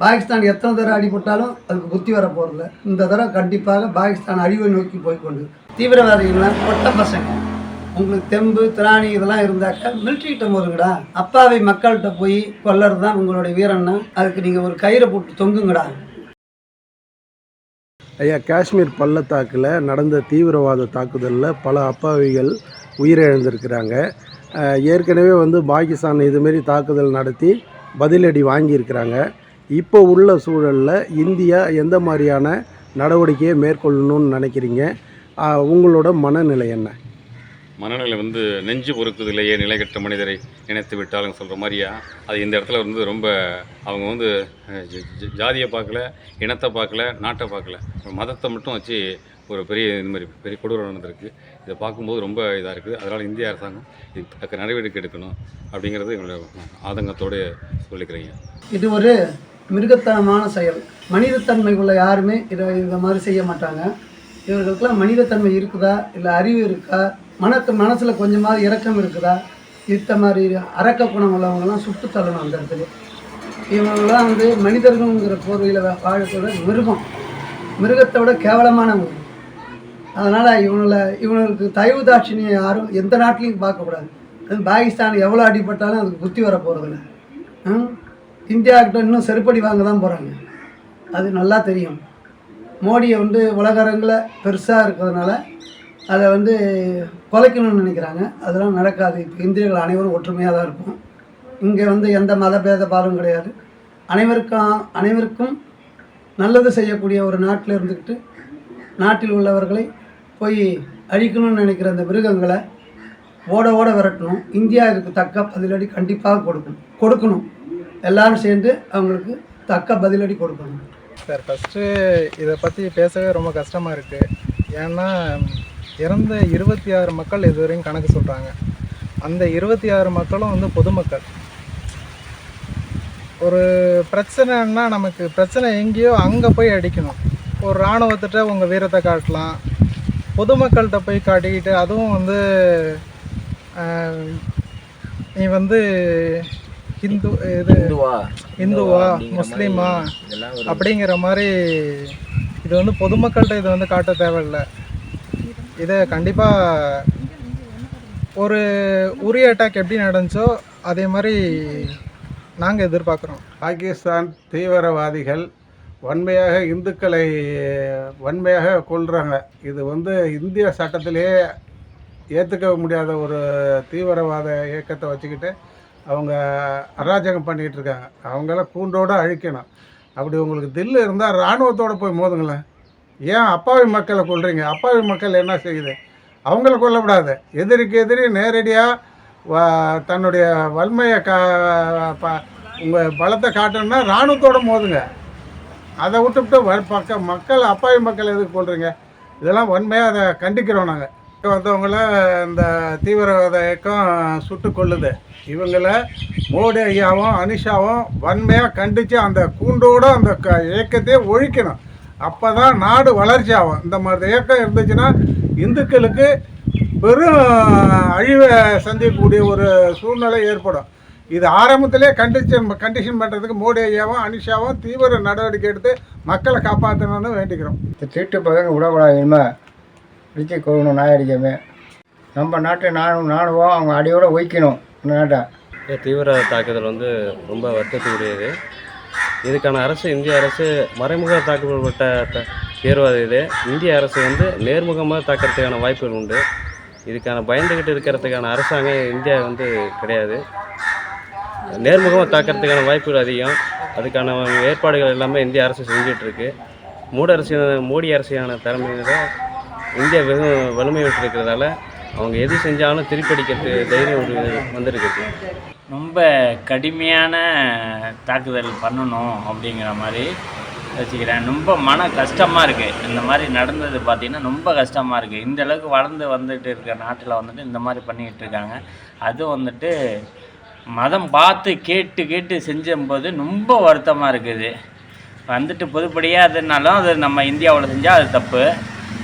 பாகிஸ்தான் எத்தனை தடவை அடிபட்டாலும் அதுக்கு புத்தி வர போகிறதில்ல இந்த தடவை கண்டிப்பாக பாகிஸ்தான் அழிவை நோக்கி போய் கொண்டு தீவிரவாதிகள்லாம் கொட்ட பசங்க. உங்களுக்கு தெம்பு திராணி இதெல்லாம் இருந்தாக்க மிலிட்ரிகிட்ட போதுங்கடா. அப்பாவை மக்கள்கிட்ட போய் கொல்லறது தான் உங்களுடைய வீரன்னா. அதுக்கு நீங்கள் ஒரு கயிறை போட்டு தொங்குங்கடா. ஐயா காஷ்மீர் பள்ளத்தாக்கில் நடந்த தீவிரவாத தாக்குதலில் பல அப்பாவிகள் உயிரிழந்திருக்கிறாங்க. ஏற்கனவே வந்து பாகிஸ்தான் இதுமாரி தாக்குதல் நடத்தி பதிலடி வாங்கியிருக்கிறாங்க. இப்போ உள்ள சூழலில் இந்தியா எந்த மாதிரியான நடவடிக்கையை மேற்கொள்ளணும்னு நினைக்கிறீங்க? உங்களோட மனநிலை என்ன? மனநிலை வந்து நெஞ்சு பொறுக்குதிலேயே நிலைகட்ட மனிதரை நினைத்து விட்டாலும் சொல்கிற மாதிரியா? அது இந்த இடத்துல வந்து ரொம்ப அவங்க வந்து ஜாதியை பார்க்கல இனத்தை பார்க்கல நாட்டை பார்க்கல. மதத்தை மட்டும் வச்சு ஒரு பெரிய இந்த மாதிரி பெரிய கொடூரம் நடந்திருக்கு. இதை பார்க்கும்போது ரொம்ப இதாக இருக்குது. அதனால் இந்திய அரசாங்கம் இதுக்கு தக்க நடவடிக்கை எடுக்கணும் அப்படிங்கிறது எங்களோட ஆதங்கத்தோடு சொல்லிக்கிறேங்க. இது ஒரு மிருகத்தனமான செயல். மனிதத்தன்மை உள்ள யாருமே இதை இந்த மாதிரி செய்ய மாட்டாங்க. இவர்களுக்கெல்லாம் மனிதத்தன்மை இருக்குதா? இல்லை அறிவு இருக்கா? மனக்கு மனசில் கொஞ்சமாவது இறக்கம் இருக்குதா? இத்த மாதிரி அரக்க குணம் உள்ளவங்கெல்லாம் சுட்டு தள்ளணும் அந்த இடத்துல இவங்களாம் வந்து மனிதர்கள்ங்கிற போர்வையில் வாழக்கூட மிருகம். மிருகத்தை விட கேவலமானவங்க. அதனால் இவங்கள இவங்களுக்கு தயவு தாட்சினியை யாரும் எந்த நாட்டிலையும் பார்க்கக்கூடாது அது பாகிஸ்தான் எவ்வளோ அடிபட்டாலும் அதுக்கு புத்தி வர போகிறதில்ல இந்தியாக்கிட்ட இன்னும் செருப்படி வாங்க தான் போகிறாங்க அது நல்லா தெரியும். மோடியை வந்து உலகரங்கில் பெருசாக இருக்கிறதுனால அதை வந்து குலைக்கணும்னு நினைக்கிறாங்க. அதெல்லாம் நடக்காது. இப்போ இந்தியர்கள் அனைவரும் ஒற்றுமையாக தான் இருக்கும் இங்கே வந்து எந்த மதபேத பாலும் கிடையாது. அனைவருக்கும் அனைவருக்கும் நல்லது செய்யக்கூடிய ஒரு நாட்டில் இருந்துக்கிட்டு நாட்டில் உள்ளவர்களை போய் அழிக்கணும்னு நினைக்கிற அந்த மிருகங்களை ஓட ஓட விரட்டணும். இந்தியா இதுக்கு தக்க பதிலடி கண்டிப்பாக கொடுக்கணும். கொடுக்கணும். எல்லாரும் சேர்ந்து அவங்களுக்கு தக்க பதிலடி கொடுக்கணும். சார் ஃபஸ்ட்டு இதை பற்றி பேசவே ரொம்ப கஷ்டமாக இருக்குது ஏன்னா இறந்த இருபத்தி ஆறு மக்கள் இதுவரையும் கணக்கு சொல்கிறாங்க அந்த இருபத்தி ஆறு மக்களும் வந்து பொதுமக்கள். ஒரு பிரச்சனைன்னா நமக்கு பிரச்சனை எங்கேயோ அங்கே போய் அடிக்கணும். ஒரு இராணுவத்திட்ட உங்கள் வீரத்தை காட்டலாம். பொதுமக்கள்கிட்ட போய் காட்டிக்கிட்டு அதுவும் வந்து நீ வந்து ஹிந்து இது இந்துவா? இந்துவா முஸ்லீமா? அப்படிங்கிற மாதிரி இது வந்து பொதுமக்கள்கிட்ட இதை வந்து காட்ட தேவையில்ல. இதை கண்டிப்பாக ஒரு உரி அட்டாக் எப்படி நடந்துச்சோ அதே மாதிரி நாங்கள் எதிர்பார்க்குறோம். பாகிஸ்தான் தீவிரவாதிகள் வன்மையாக இந்துக்களை வன்மையாக கொள்கிறாங்க இது வந்து இந்திய சட்டத்திலேயே ஏற்றுக்க முடியாத ஒரு தீவிரவாத இயக்கத்தை வச்சுக்கிட்டு அவங்க அராஜகம் பண்ணிகிட்டு இருக்காங்க. அவங்கள கூண்டோடு அழிக்கணும். அப்படி உங்களுக்கு தில்லு இருந்தால் இராணுவத்தோடு போய் மோதுங்களேன். ஏன் அப்பாவி மக்களை கொள்றீங்க அப்பாவி மக்கள் என்ன செய்யுது? அவங்கள கொல்லக்கூடாது எதிரிக்கு எதிரி நேரடியாக தன்னுடைய வன்மையை கா ப உங்கள் பலத்தை காட்டணும்னா இராணுவத்தோட மோதுங்க. அதை விட்டுவிட்டு வ பக்க மக்கள் அப்பாவி மக்கள் எதுக்கு கொள்றீங்க இதெல்லாம் வன்மையாக அதை கண்டிக்கிறோம் நாங்கள் வந்தவங்கள இந்த தீவிரவாத இயக்கம் சுட்டு கொள்ளுது இவங்கள மோடி ஐயாவும் அனிஷாவும் வன்மையாக கண்டித்து அந்த கூண்டோடு அந்த க இயக்கத்தையே ஒழிக்கணும். அப்போ தான் நாடு வளர்ச்சி ஆகும். இந்த மாதிரி இயக்கம் இருந்துச்சுன்னா இந்துக்களுக்கு பெரும் அழிவை சந்திக்கக்கூடிய ஒரு சூழ்நிலை ஏற்படும். இது ஆரம்பத்திலே கண்டிஷன் கண்டிஷன் பண்ணுறதுக்கு மோடி ஐயாவும் அனிஷாவும் தீவிர நடவடிக்கை எடுத்து மக்களை காப்பாற்றணும்னு வேண்டிக்கிறோம். இந்த திருட்டு பசங்க விடக்கூடாது அடித்து கொள்ளணும் நாய் அடிக்காம நம்ம நாட்டை நானும் நானுவோம் அவங்க அடியோட ஒய்க்கணும். இந்த நாட்டை தீவிரவாத தீவிர தாக்குதல் வந்து ரொம்ப வருத்தத்துக்குரியது. இதுக்கான அரசு இந்திய அரசு மறைமுக தாக்கப்பட்ட த- தீவிரவாத இது. இந்திய அரசு வந்து நேர்முகமாக தாக்கிறதுக்கான வாய்ப்புகள் உண்டு. இதுக்கான பயந்துக்கிட்டு இருக்கிறதுக்கான அரசாங்கம் இந்தியா வந்து கிடையாது. நேர்முகமாக தாக்கிறதுக்கான வாய்ப்புகள் அதிகம். அதுக்கான ஏற்பாடுகள் எல்லாமே இந்திய அரசு செஞ்சுட்டு இருக்கு. மூட அரசு மோடி அரசியான தலைமையில் இந்தியா வெகு வலிமை விட்டுருக்கிறதால அவங்க எது செஞ்சாலும் திருப்படிக்கிறது தைரியம் ஒரு வந்திருக்குது ரொம்ப கடுமையான தாக்குதல் பண்ணணும் அப்படிங்கிற மாதிரி வச்சுக்கிறேன். ரொம்ப மன கஷ்டமாக இருக்குது இந்த மாதிரி நடந்தது பார்த்திங்கன்னா ரொம்ப கஷ்டமாக இருக்குது இந்த அளவுக்கு வளர்ந்து வந்துட்டு இருக்க நாட்டில் வந்துட்டு இந்த மாதிரி பண்ணிக்கிட்டு இருக்காங்க. அது வந்துட்டு மதம் பார்த்து கேட்டு கேட்டு செஞ்சும்போது ரொம்ப வருத்தமாக இருக்குது. வந்துட்டு பொதுப்படியாக அதுனாலும் அது நம்ம இந்தியாவில் செஞ்சால் அது தப்பு.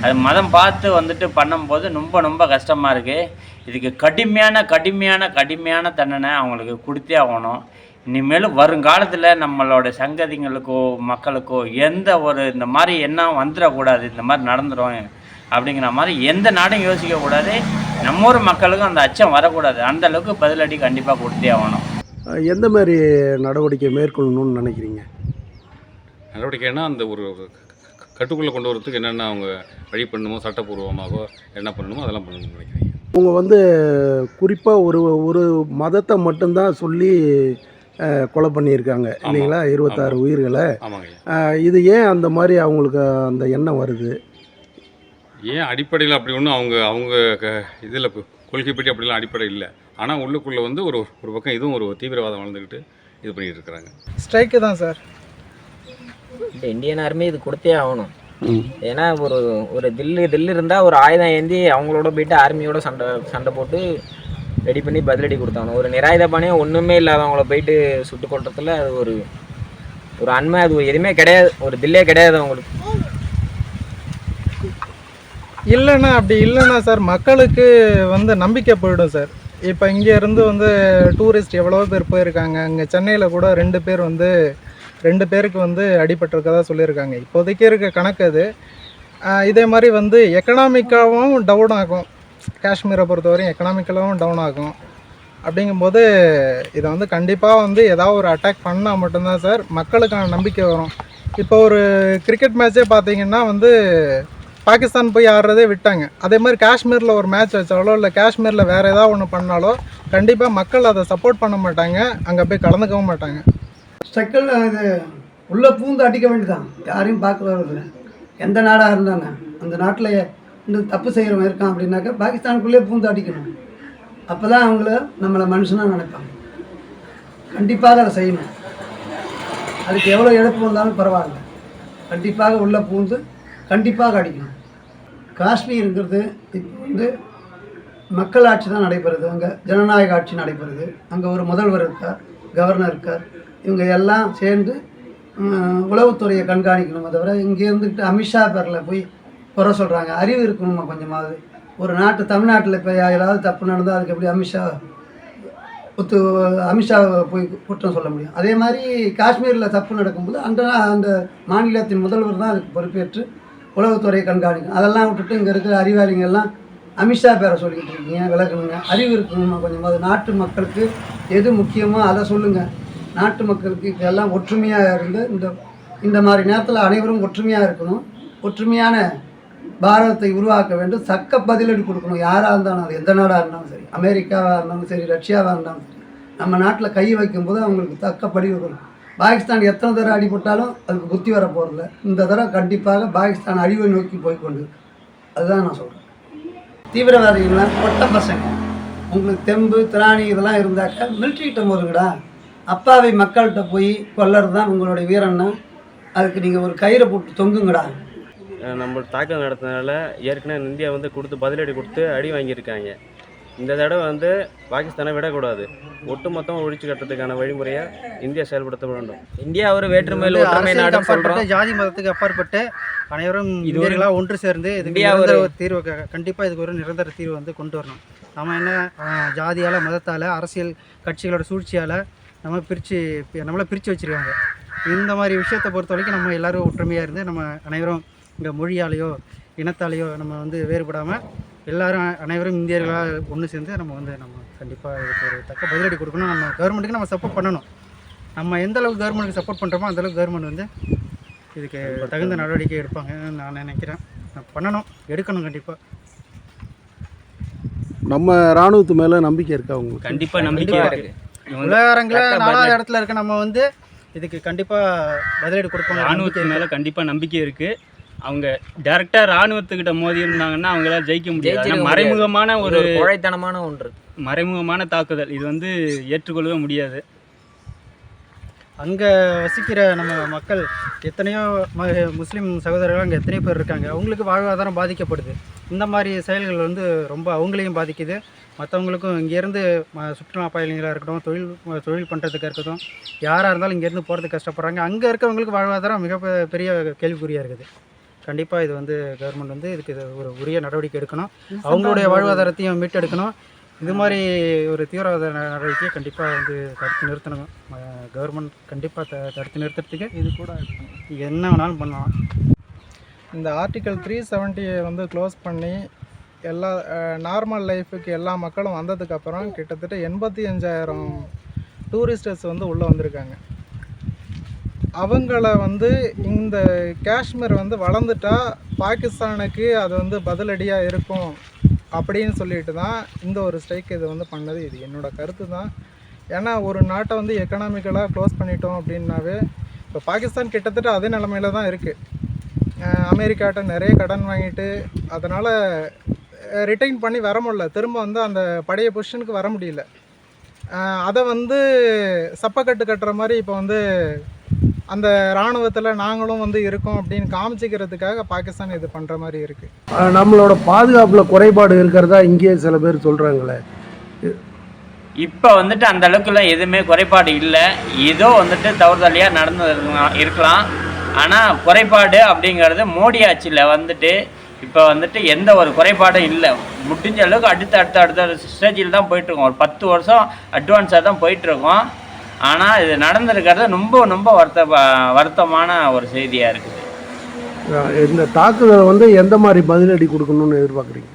அது மதம் பார்த்து வந்துட்டு பண்ணும்போது ரொம்ப ரொம்ப கஷ்டமாக இருக்குது இதுக்கு கடுமையான கடுமையான கடுமையான தண்டனை அவங்களுக்கு கொடுத்தே ஆகணும். இனிமேலும் வருங்காலத்தில் நம்மளோட சங்கதிகளுக்கோ மக்களுக்கோ எந்த ஒரு இந்த மாதிரி எண்ணம் வந்துடக்கூடாது இந்த மாதிரி நடந்துடும் அப்படிங்கிற மாதிரி எந்த நாடும் யோசிக்கக்கூடாது. நம்ம ஊர் மக்களுக்கும் அந்த அச்சம் வரக்கூடாது. அந்த அளவுக்கு பதிலடி கண்டிப்பாக கொடுத்தே ஆகணும். எந்த மாதிரி நடவடிக்கை மேற்கொள்ளணும்னு நினைக்கிறீங்க? நடவடிக்கைன்னா அந்த ஒரு கட்டுக்குள்ளே கொண்டு வரதுக்கு என்னென்ன அவங்க வழி பண்ணணுமோ சட்டப்பூர்வமாகவோ என்ன பண்ணணுமோ அதெல்லாம் பண்ணணும்னு நினைக்கிறேன் அவங்க வந்து குறிப்பாக ஒரு ஒரு மதத்தை மட்டும்தான் சொல்லி கொலை பண்ணியிருக்காங்க. இல்லைங்களா? இருபத்தாறு உயிர்களை. இது ஏன் அந்த மாதிரி அவங்களுக்கு அந்த எண்ணம் வருது? ஏன் அடிப்படையில் அப்படி ஒன்றும் அவங்க அவங்க க இதில் கொள்கைப்படி அப்படிலாம் அடிப்படை இல்லை. ஆனால் உள்ளுக்குள்ளே வந்து ஒரு ஒரு பக்கம் இதுவும் ஒரு தீவிரவாதம் வளர்ந்துக்கிட்டு இது பண்ணிகிட்டு இருக்கிறாங்க. ஸ்ட்ரைக்கு தான் சார். இந்த இந்தியன் ஆர்மி இது கொடுத்தே ஆகணும். ஏன்னா ஒரு ஒரு தில்லு தில்லு இருந்தால் ஒரு ஆயுதம் ஏந்தி அவங்களோட போயிட்டு ஆர்மியோட சண்டை சண்டை போட்டு ரெடி பண்ணி பதிலடி கொடுத்தாகணும். ஒரு நிராயுதபாணியாக ஒன்றுமே இல்லாதவங்கள போயிட்டு சுட்டு கொள்றதுல அது ஒரு ஒரு அண்மை அது எதுவுமே கிடையாது. ஒரு தில்லே கிடையாது அவங்களுக்கு. இல்லைன்னா அப்படி இல்லைன்னா சார். மக்களுக்கு வந்து நம்பிக்கை போயிடும் சார். இப்போ இங்கே இருந்து வந்து டூரிஸ்ட் எவ்வளோ பேர் போயிருக்காங்க. அங்கே சென்னையில் கூட ரெண்டு பேர் வந்து ரெண்டு பேருக்கு வந்து அடிபட்டிருக்கதா சொல்லியிருக்காங்க. இப்போதைக்கு இருக்க கணக்கு அது. இதே மாதிரி வந்து எக்கனாமிக்காகவும் டவுன் ஆகும். காஷ்மீரை பொறுத்தவரையும் எக்கனாமிக்கலாகவும் டவுன் ஆகும். அப்படிங்கும்போது இதை வந்து கண்டிப்பாக வந்து ஏதாவது ஒரு அட்டாக் பண்ணால் மட்டும்தான் சார் மக்களுக்கான நம்பிக்கை வரும். இப்போ ஒரு கிரிக்கெட் மேட்ச்சே பார்த்தீங்கன்னா வந்து பாகிஸ்தான் போய் ஆடுறதே விட்டாங்க. அதே மாதிரி காஷ்மீரில் ஒரு மேட்ச் வச்சாலோ இல்லை காஷ்மீரில் வேறு ஏதாவது ஒன்று பண்ணாலோ கண்டிப்பாக மக்கள் அதை சப்போர்ட் பண்ண மாட்டாங்க. அங்கே போய் கலந்துக்கவும் மாட்டாங்க. ஸ்ட்ரக்கிள் இது உள்ளே பூந்து அடிக்க வேண்டியதான் யாரையும் பார்க்க வரதில்லை எந்த நாடாக இருந்தாங்க அந்த நாட்டில் இந்த தப்பு செய்கிறவன் இருக்கான் அப்படின்னாக்கா பாகிஸ்தானுக்குள்ளேயே பூந்து அடிக்கணும். அப்போ தான் அவங்கள நம்மளை மனுஷனாக நினைப்பாங்க. கண்டிப்பாக அதை செய்யணும். அதுக்கு எவ்வளோ இழப்பு வந்தாலும் பரவாயில்ல. கண்டிப்பாக உள்ளே பூந்து கண்டிப்பாக அடிக்கணும். காஷ்மீருங்கிறது இப்போ வந்து மக்கள் ஆட்சி தான் நடைபெறுது. அங்கே ஜனநாயக ஆட்சி நடைபெறுது. அங்கே ஒரு முதல்வர் இருக்கார் கவர்னர் இருக்கார். இவங்க எல்லாம் சேர்ந்து உளவுத்துறையை கண்காணிக்கணுமே தவிர இங்கே இருந்துக்கிட்டு அமித்ஷா பேரில் போய் குறை சொல்கிறாங்க அறிவு இருக்கணுமா கொஞ்சமாவது? ஒரு நாட்டு தமிழ்நாட்டில் இப்போ ஏதாவது தப்பு நடந்தால் அதுக்கு எப்படி அமித்ஷா ஒத்து அமித்ஷாவை போய் குற்றம் சொல்ல முடியும்? அதே மாதிரி காஷ்மீரில் தப்பு நடக்கும்போது அந்த அந்த மாநிலத்தின் முதல்வர் தான் அதுக்கு பொறுப்பேற்று உளவுத்துறையை கண்காணிக்கணும். அதெல்லாம் விட்டுட்டு இங்கே இருக்கிற அறிவாளிங்க எல்லாம் அமித்ஷா பேரை சொல்லிக்கிட்டு இருக்கீங்க விளக்கணுங்க அறிவு இருக்கணுமா கொஞ்சமாவது? நாட்டு மக்களுக்கு எது முக்கியமோ அதை சொல்லுங்கள் நாட்டு மக்களுக்கு இதெல்லாம் ஒற்றுமையாக இருந்து இந்த இந்த மாதிரி நேரத்தில் அனைவரும் ஒற்றுமையாக இருக்கணும். ஒற்றுமையான பாரதத்தை உருவாக்க வேண்டும். சக்க பதிலடி கொடுக்கணும். யாராக இருந்தாலும் அது எந்த நாடாக இருந்தாலும் சரி. அமெரிக்காவாக இருந்தாலும் சரி ரஷ்யாவாக இருந்தாலும் சரி. நம்ம நாட்டில் கை வைக்கும்போது அவங்களுக்கு தக்க படி வரும் பாகிஸ்தான் எத்தனை தடவை அடிபட்டாலும் அதுக்கு புத்தி வர போகிறதில்ல இந்த தடவை கண்டிப்பாக பாகிஸ்தான் அழிவை நோக்கி போய்க்கொண்டு அதுதான் நான் சொல்கிறேன் தீவிரவாதிகள்லாம் கொட்ட பசங்க. உங்களுக்கு தெம்பு திராணி இதெல்லாம் இருந்தாக்கா மிலிட்ரிகிட்ட போதுங்கடா அப்பாவி மக்கள்கிட்ட போய் கொல்லறது தான் உங்களுடைய வீரன்னா. அதுக்கு நீங்கள் ஒரு கயிறை போட்டு தொங்குங்கடா. நம்ம தாக்குதல் நடத்தினால ஏற்கனவே இந்தியா வந்து கொடுத்து பதிலடி கொடுத்து அடி வாங்கியிருக்காங்க. இந்த தடவை வந்து பாகிஸ்தானை விடக்கூடாது. ஒட்டுமொத்தம் ஒழிச்சு கட்டுறதுக்கான வழிமுறையை இந்தியா செயல்படுத்த வேண்டும். இந்தியா ஒரு வேற்றுமையில் ஒற்றுமை நாடுன்னு சொல்கிறோம் ஜாதி மதத்துக்கு அப்பாற்பட்டு அனைவரும் இந்தியர்களாக ஒன்று சேர்ந்து இந்தியா ஒரு- தீர்வு க- கண்டிப்பா இதுக்கு ஒரு நிரந்தர தீர்வு வந்து கொண்டு வரணும். நம்ம என்ன ஜாதியால மதத்தால அரசியல் கட்சிகளோட சூழ்ச்சியால நம்ம பிரித்து நம்மளை பிரித்து வச்சிருக்காங்க. இந்த மாதிரி விஷயத்தை பொறுத்த வரைக்கும் நம்ம எல்லாரும் ஒற்றுமையாக இருந்து நம்ம அனைவரும் இங்கே மொழியாலேயோ இனத்தாலேயோ நம்ம வந்து வேறுபடாமல் எல்லாரும் அனைவரும் இந்தியர்களாக ஒன்று சேர்ந்து நம்ம வந்து நம்ம கண்டிப்பாக இதுக்கு ஒரு தக்க பதிலடி கொடுக்கணும். நம்ம கவர்மெண்ட்டுக்கு நம்ம சப்போர்ட் பண்ணணும். நம்ம எந்த அளவுக்கு கவர்மெண்ட்டுக்கு சப்போர்ட் பண்ணுறோமோ அந்த அளவுக்கு கவர்மெண்ட் வந்து இதுக்கு தகுந்த நடவடிக்கை எடுப்பாங்கன்னு நான் நினைக்கிறேன். நான் பண்ணணும். எடுக்கணும் கண்டிப்பாக நம்ம இராணுவத்து மேலே நம்பிக்கை இருக்கா உங்களுக்கு? கண்டிப்பாக நம்பிக்கை கண்டிப்பா இருக்கு இவங்க உலக அரங்கில் தக்க நாலாவது. இடத்துல இருக்க நம்ம வந்து இதுக்கு கண்டிப்பாக பதிலடி கொடுப்பாங்க ராணுவத்து மேலே கண்டிப்பாக நம்பிக்கை இருக்கு. அவங்க டைரக்டாக ராணுவத்துக்கிட்ட மோதி இருந்தாங்கன்னா அவங்களால ஜெயிக்க முடியாது. மறைமுகமான ஒரு கோழைத்தனமான ஒன்று. மறைமுகமான தாக்குதல். இது வந்து ஏற்றுக்கொள்ளவே முடியாது. அங்கே வசிக்கிற நம்ம மக்கள் எத்தனையோ ம முஸ்லீம் சகோதரர்கள் அங்கே எத்தனையோ பேர் இருக்காங்க. அவங்களுக்கு வாழ்வாதாரம் பாதிக்கப்படுது. இந்த மாதிரி செயல்கள் வந்து ரொம்ப அவங்களையும் பாதிக்குது. மற்றவங்களுக்கும் இங்கேருந்து சுற்றுலா பயணிகளாக இருக்கட்டும் தொழில் தொழில் பண்ணுறதுக்கு இருக்கட்டும் யாராக இருந்தாலும் இங்கேருந்து போகிறதுக்கு கஷ்டப்படுறாங்க. அங்கே இருக்கவங்களுக்கு வாழ்வாதாரம் மிக பெரிய கேள்விக்குறியாக இருக்குது. கண்டிப்பாக இது வந்து கவர்மெண்ட் வந்து இதுக்கு இது ஒரு உரிய நடவடிக்கை எடுக்கணும். அவங்களுடைய வாழ்வாதாரத்தையும் மீட்டெடுக்கணும். இது மாதிரி ஒரு தீவிரவாத நடவடிக்கையை கண்டிப்பாக வந்து தடுத்து நிறுத்தணும். கவர்மெண்ட் கண்டிப்பாக த தடுத்து நிறுத்துறதுக்கு இது கூட என்ன வேணாலும் பண்ணலாம். இந்த ஆர்டிக்கல் த்ரீ செவன்ட்டியை வந்து க்ளோஸ் பண்ணி எல்லா நார்மல் லைஃபுக்கு எல்லா மக்களும் வந்ததுக்கப்புறம் கிட்டத்தட்ட எண்பத்தி அஞ்சாயிரம் டூரிஸ்டர்ஸ் வந்து உள்ளே வந்திருக்காங்க. அவங்கள வந்து இந்த காஷ்மீர் வந்து வளர்ந்துட்டா பாகிஸ்தானுக்கு அது வந்து பதிலடியாக இருக்கும் அப்படின்னு சொல்லிட்டு தான் இந்த ஒரு ஸ்ட்ரைக் இது வந்து பண்ணது. இது என்னோடய கருத்து தான். ஏன்னா ஒரு நாட்டை வந்து எக்கனாமிக்கலாக க்ளோஸ் பண்ணிட்டோம் அப்படின்னாவே இப்போ பாகிஸ்தான் கிட்டத்தட்ட அதே நிலமையில தான் இருக்குது அமெரிக்காட்ட நிறைய கடன் வாங்கிட்டு அதனால் ரிட்டைன் பண்ணி வர முடியல. திரும்ப வந்து அந்த பழைய பொசிஷனுக்கு வர முடியல. அதை வந்து சப்பக்கட்டு கட்டுற மாதிரி இப்போ வந்து அந்த இராணுவத்தில் நாங்களும் வந்து இருக்கோம் அப்படின்னு காமிச்சிக்கிறதுக்காக பாகிஸ்தான் இது பண்ணுற மாதிரி இருக்குது நம்மளோட பாதுகாப்பில் குறைபாடு இருக்கிறதா இங்கேயே சில பேர் சொல்கிறாங்களே இப்போ வந்துட்டு அந்த அளவுக்குலாம் எதுவுமே குறைபாடு இல்லை. ஏதோ வந்துட்டு தவறுதலையாக நடந்து இருக்கலாம். ஆனால் குறைபாடு அப்படிங்கிறது மோடி ஆட்சியில் வந்துட்டு இப்போ வந்துட்டு எந்த ஒரு குறைபாடும் இல்லை. முடிஞ்ச அளவுக்கு அடுத்த அடுத்த அடுத்த ஸ்டேஜில் தான் போயிட்டுருக்கோம். ஒரு பத்து வருஷம் அட்வான்ஸாக தான் போயிட்டுருக்கோம். ஆனால் இது நடந்திருக்கிறது ரொம்ப ரொம்ப வருத்த வருத்தமான ஒரு செய்தியாக இருக்குது. இந்த தாக்குதலை வந்து எந்த மாதிரி பதிலடி கொடுக்கணும்னு எதிர்பார்க்குறீங்க?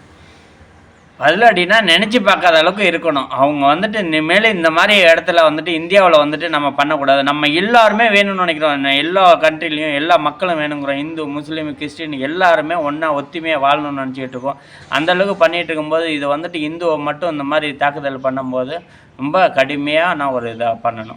பதிலடினா நினச்சி பார்க்காத அளவுக்கு இருக்கணும். அவங்க வந்துட்டு இனிமேல் இந்த மாதிரி இடத்துல வந்துட்டு இந்தியாவில் வந்துட்டு நம்ம பண்ணக்கூடாது. நம்ம எல்லாருமே வேணும்னு நினைக்கிறோம். எல்லா கண்ட்ரிலையும் எல்லா மக்களும் வேணுங்கிறோம். இந்து முஸ்லீம் கிறிஸ்டின் எல்லாருமே ஒன்றா ஒத்துமையாக வாழணும்னு நினச்சிக்கிட்டு இருக்கோம். அந்தளவுக்கு பண்ணிகிட்டு இருக்கும்போது இது வந்துட்டு இந்துவை மட்டும் இந்த மாதிரி தாக்குதல் பண்ணும்போது ரொம்ப கடுமையாக நான் ஒரு இதாக பண்ணணும்.